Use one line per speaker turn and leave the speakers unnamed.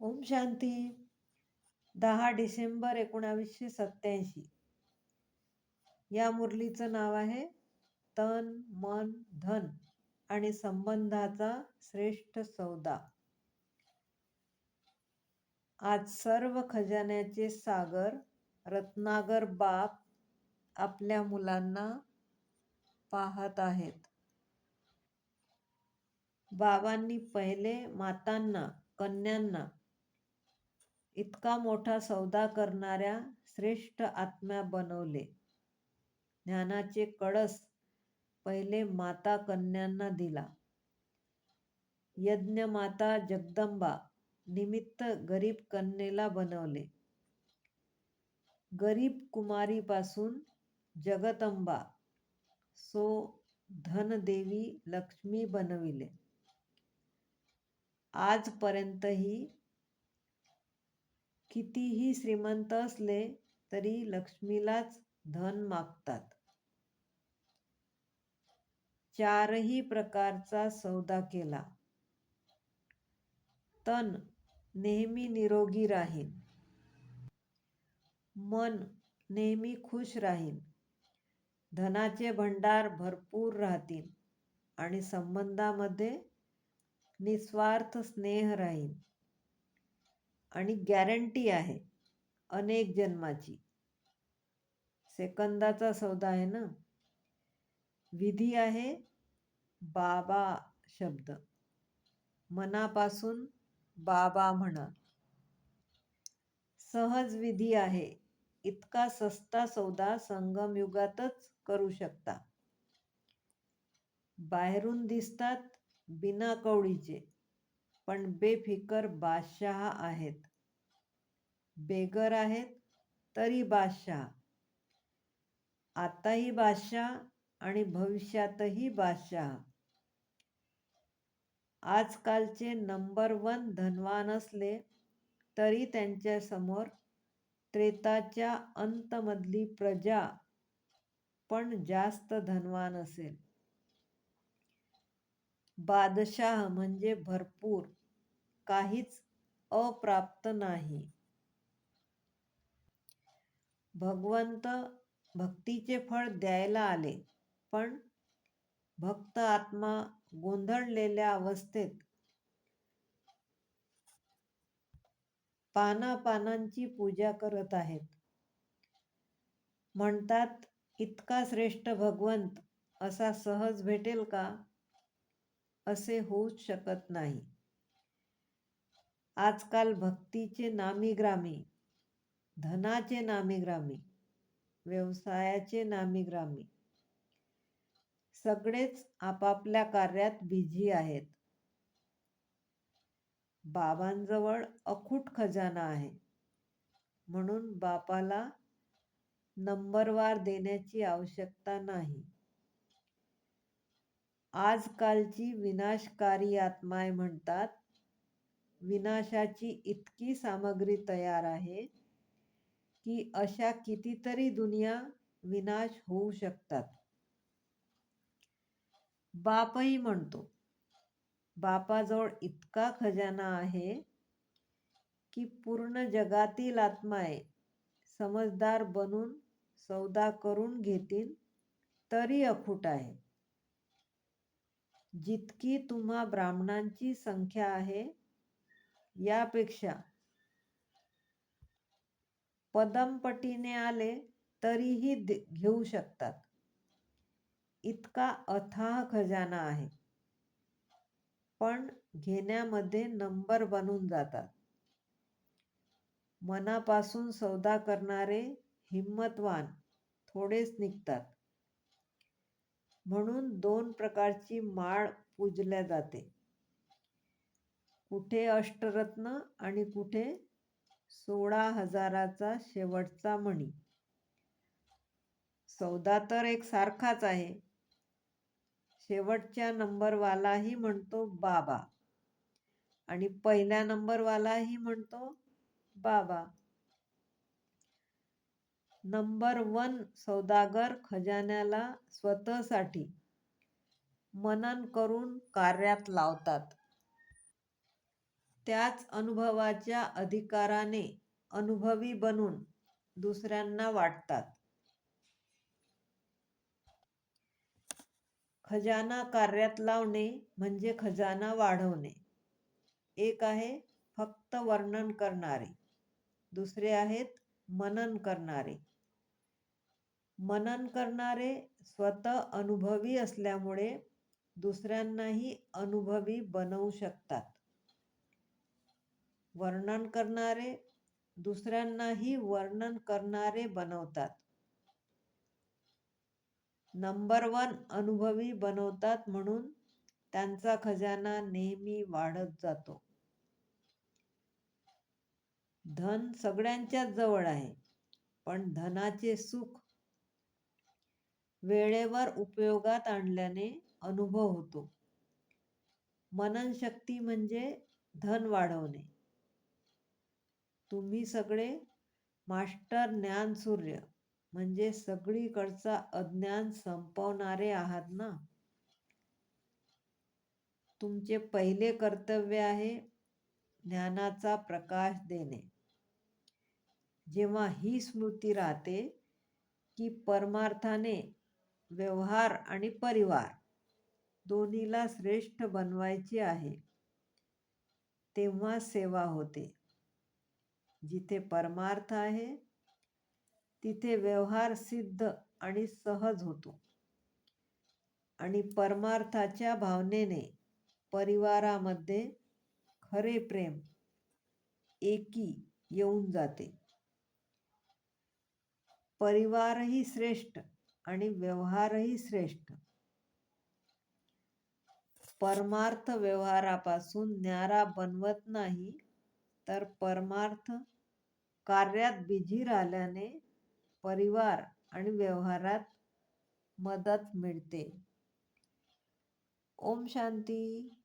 ओम शांती. दहा डिसेंबर एकोणावीसशे सत्याऐंशी या मुरलीचं नाव आहे तन मन धन आणि संबंधाचा श्रेष्ठ सौदा. आज सर्व खजान्याचे सागर रत्नागर बाप आपल्या मुलांना पाहत आहेत. बाबांनी पहिले मातांना कन्यांना इतका मोठा सौदा करणाऱ्या श्रेष्ठ आत्म्या बनवले. ज्ञानाचे कळस पहिले माता कन्यांना दिला. यज्ञ माता जगदंबा निमित्त गरीब कन्येला बनवले. गरीब कुमारीपासून जगदंबा सो धनदेवी लक्ष्मी बनविले. आजपर्यंतही कितीही श्रीमंत असले तरी लक्ष्मीलाच धन मागतात. चारही प्रकारचा सौदा केला. तन नेहमी निरोगी राहील मन नेहमी खुश राहील धनाचे भंडार भरपूर राहतील आणि संबंधामध्ये निस्वार्थ स्नेह राहील आणि गॅरंटी आहे अनेक जन्माची. सेकंदाचा सौदा आहे ना? विधी आहे बाबा शब्द. मनापासून बाबा म्हणा. सहज विधी आहे. इतका सस्ता सौदा संगमयुगातच करू शकता. बाहेरून दिसतात बिना कवडीचे. पण बेफिकर बादशहा आहेत. बेगर आहेत तरी बादशाह. आताही बादशाह आणि भविष्यातही बादशाह. आजकालचे नंबर वन धनवान असले तरी त्यांच्यासमोर त्रेताच्या अंतमधली प्रजा पण जास्त धनवान असेल. बादशाह म्हणजे भरपूर काहीच अप्राप्त नाही. भगवंत भक्तीचे फळ द्यायला आले पण भक्त आत्मा गोंधळलेल्या अवस्थेत पाना पानांची पूजा करत आहेत. म्हणतात इतका श्रेष्ठ भगवंत असा सहज भेटेल का? असे होऊच शकत नाही. आजकाल भक्तीचे नामीग्रामी धनाचे नामीग्रामी व्यवसायाचे नामीग्रामी सगळेच आपापल्या कार्यात बिझी आहेत. बाबांजवळ अखूट खजाना आहे. म्हणून बापाला नंबरवार देण्याची आवश्यकता नाही. आजकालची विनाशकारी आत्माय म्हणतात. विनाशाची इतकी सामग्री तयार आहे की अशा कितीतरी दुनिया विनाश होऊ शकतात. बापही म्हणतो बापाजवळ इतका खजाना आहे की पूर्ण जगातील आत्माय समजदार बनून सौदा करून घेतील तरी अखूट आहे. जितकी तुम्हा ब्राह्मणांची संख्या आहे यापेक्षा पदमपटीने आले तरीही घेऊ शकतात. इतका अथाह खजाना आहे. पण घेण्यामध्ये नंबर बनून जातात. मनापासून सौदा करणारे हिम्मतवान थोडेच निघतात. म्हणून दोन प्रकारची माळ पूजल्या जाते. कुठे अष्टरत्न आणि कुठे सोळा हजाराचा शेवटचा मणी. सौदा तर एक सारखाच आहे. शेवटच्या नंबरवालाही म्हणतो बाबा. आणि पहिल्या नंबरवालाही म्हणतो बाबा. नंबर वन सौदागर खजान्याला स्वतःसाठी मनन करून कार्यात लावतात. त्याच अनुभवाच्या अधिकाराने अनुभवी बनून दुसऱ्यांना वाटतात. खजाना कार्यात लावणे म्हणजे खजाना वाढवणे. एक आहे फक्त वर्णन करणारे दुसरे आहेत मनन करणारे. मनन करणारे स्वतः अनुभवी असल्यामुळे दुसऱ्यांनाही अनुभवी बनवू शकतात. वर्णन करणारे दुसऱ्यांनाही वर्णन करणारे बनवतात. नंबर वन अनुभवी बनवतात म्हणून त्यांचा खजाना नेहमी वाढत जातो. धन सगळ्यांच्याच जवळ आहे पण धनाचे सुख वेळेवर उपयोगात आणल्याने अनुभव होतो. मनन शक्ती म्हणजे धन वाढवणे. तुम्ही सगळे मास्टर ज्ञानसूर्य म्हणजे सगळीकडचा अज्ञान संपवणारे आहात ना? तुमचे पहिले कर्तव्य आहे ज्ञानाचा प्रकाश देणे. जेव्हा ही स्मृती राहते की परमार्थाने व्यवहार आणि परिवार दोन्हीला श्रेष्ठ बनवायचे आहे. तेव्हा सेवा होते. जिथे परमार्थ आहे तिथे व्यवहार सिद्ध आणि सहज होतो. आणि परमार्थाच्या भावनेने परिवारामध्ये खरे प्रेम एकी येऊन जाते. परिवारही श्रेष्ठ आणि व्यवहारही श्रेष्ठ. परमार्थ व्यवहारापासून न्यारा बनवत नाही तर परमार्थ कार्यात बिझी राहिल्याने परिवार आणि व्यवहारात मदत मिळते. ओम शांती.